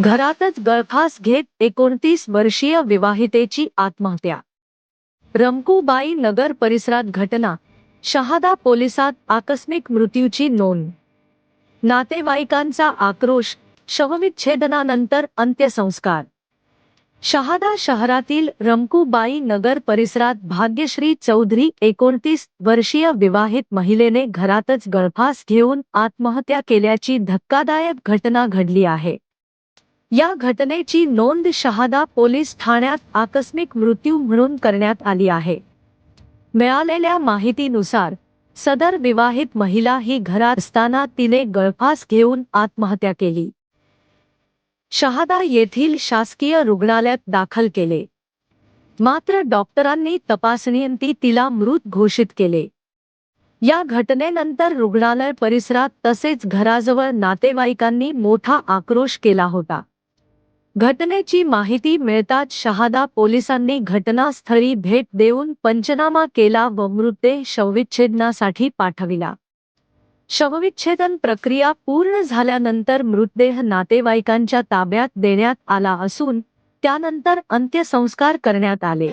घरातच गळफास घेत एकोणतीस वर्षीय विवाहितेची आत्महत्या. रमकूबाई नगर परिसरात घटना शहादा पोलिसात आकस्मिक मृत्यूची नोंद. नातेवाईकांचा आक्रोश शवविच्छेदनानंतर अंत्यसंस्कार. शहादा शहरातील रमकूबाई नगर परिसरात भाग्यश्री चौधरी एकोणतीस वर्षीय विवाहित महिलेने घरातच गळफास घेऊन आत्महत्या केल्याची धक्कादायक घटना घडली आहे. या घटनेची नोंद शहादा पोलीस ठाण्यात आकस्मिक मृत्यू म्हणून करण्यात आली आहे. मिळालेल्या माहितीनुसार सदर विवाहित महिला ही घरात असताना तिने गळफास घेऊन आत्महत्या केली. शहादा येथील शासकीय रुग्णालयात दाखल केले. मात्र डॉक्टरांनी तपासणीअंती तिला मृत घोषित केले. या घटनेनंतर रुग्णालय परिसरात तसेच घराजवळ नातेवाईकांनी मोठा आक्रोश केला होता. घटनेची माहिती मिळताच शहादा पोलिसांनी घटनास्थळी भेट देऊन पंचनामा केला व मृतदेह शवविच्छेदनासाठी पाठविला. शवविच्छेदन प्रक्रिया पूर्ण झाल्यानंतर मृतदेह नातेवाईकांच्या ताब्यात देण्यात आला असून त्यानंतर अंत्यसंस्कार करण्यात आले.